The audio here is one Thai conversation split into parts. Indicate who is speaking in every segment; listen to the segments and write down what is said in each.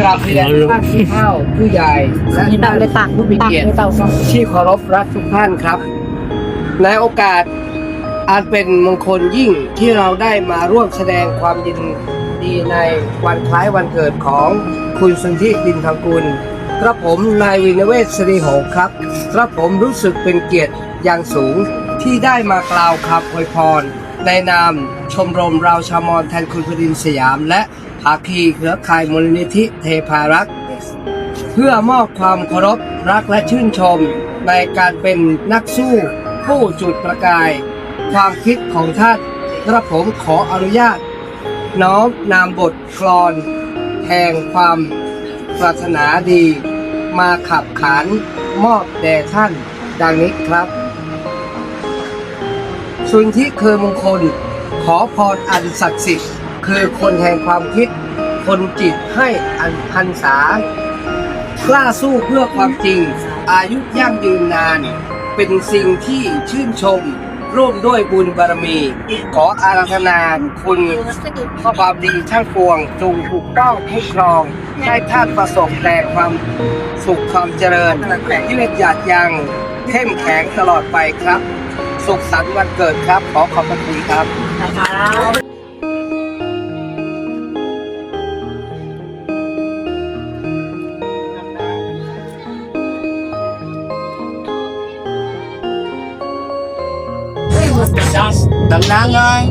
Speaker 1: กราบเรียนท่านผู้เฒ่าผู้ใหญ่และท่าน
Speaker 2: เลยตัก
Speaker 1: ผู้มีเกียร
Speaker 2: ใน
Speaker 1: ติ
Speaker 2: เตาฟัง
Speaker 1: ที่เคารพรักทุกท่านครับ ในโอกาสอันเป็นมงคลยิ่งที่เราได้มาร่วมแสดงความยินดีในวันคล้ายวันเกิดของคุณสุนทิดินทองกุลกระผมนายวินเวศสรีหงครับกระผมรู้สึกเป็นเกียรติอย่างสูงที่ได้มากล่าวคำอวยพรในนามชมรมเราชาวมอญแทนคุณพดินสยามและ ภาคีเครือข่ายมูลนิธิเทพารักษ์เพื่อมอบความเคารพรักและชื่นชม ในการเป็นนักสู้ ผู้จุดประกาย ความคิดของท่านกระผมขออนุญาต น้อมนามบทกลอน แห่งความปรารถนาดี มาขับขานมอบแด่ท่านดังนี้ครับ สุนทิคือมงคล ขอพรอันศักดิ์สิทธิ์ คือคนแห่งความคิด คนจิตให้อันพันษากล้าสู้เพื่อความจริง อายุยั่งยืนนาน เป็นสิ่งที่ชื่นชม ร่วมด้วยบุญบารมี ขออาราธนาคุณความดีช่างปวง จงถูกต้องคุ้มครอง ให้ท่านประสบแต่ความสุขความเจริญยืดหยัดยังเข้มแข็งตลอดไปครับ สุขสันต์วันเกิดครับ ขอขอบพระคุณครับ ดังๆเลย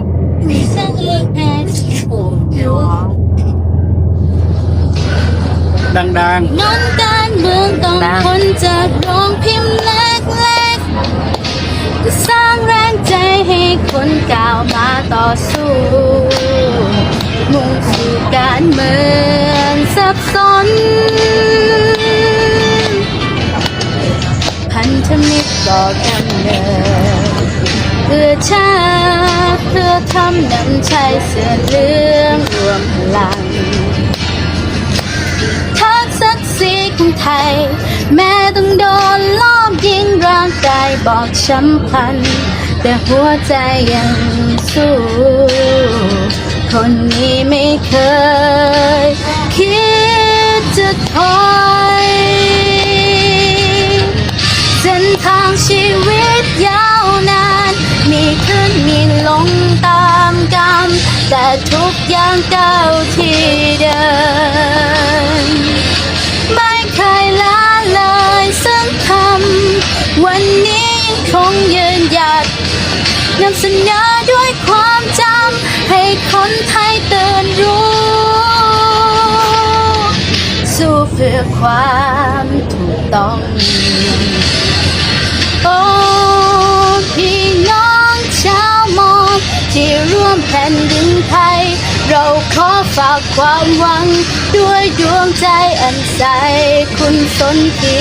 Speaker 1: ดัง
Speaker 3: น้องการเมืองต้องคนจากโรงพิมพ์เล็กๆสร้างแรงใจให้คนก้าวมาต่อสู้ มุ่งสู่การเมืองสับสนพันธมิตรก่อกำเนิด พื่อชาติเพื่อทำนำชัยเสือเหลืองรวมพลังทักศักดิ์ศรีของไทย แม้ต้องโดนลอบยิงร่างกายบอกช้ำพัน แต่หัวใจยังสู้ คนนี้ไม่เคย ทุกอย่างก้าวที่เดิน ไม่เคยละเลยสักคำวันนี้ยังคงยืนหยัดนำเสนอด้วยความจำให้คนไทยตื่นรู้ สู้เพื่อความถูกต้องโอ้พี่น้องชาว ที่ร่วมแผ่นดินไทย เราขอฝากความหวัง ด้วยดวงใจอันใส คุณสนที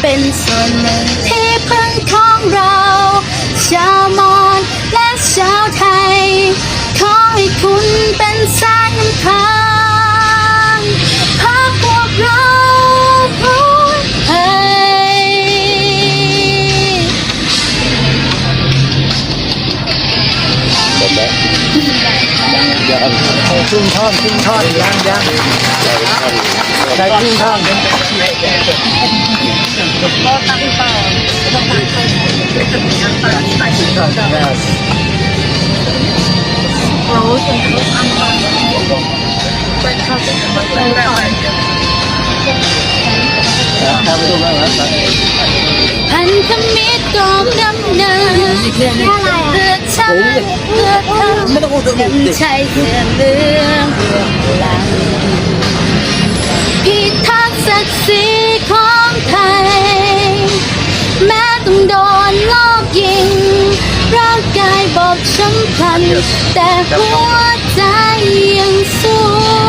Speaker 3: เป็นส่วนหนึ่งที่พึ่งของเรา ชาวมอญ ครึ่
Speaker 1: งท่อนครึ่งท่อนยังยังได้ครึ่งท่อน
Speaker 3: พันธมิตรกองดำเนินเพื่อ ชาติเพื่อทำนำชัยเสื่อเรื่องรวมพลังพิทักษ์ศักดิ์ศรีของไทย แม้ต้องโดนลอบยิง ร่างกายบอบช้ำพลัน แต่หัวใจยังสู้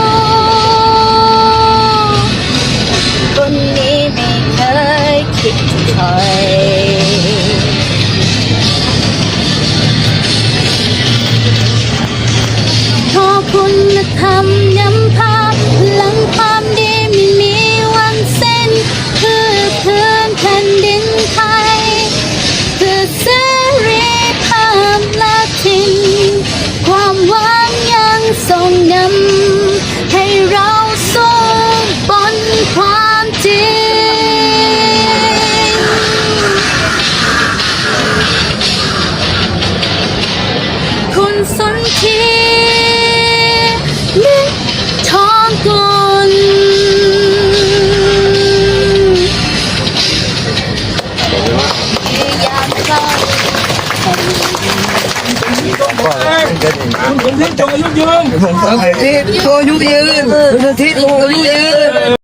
Speaker 1: ที่ตัวอายุยืนคุณอาทิตย์ตัวอายุยืน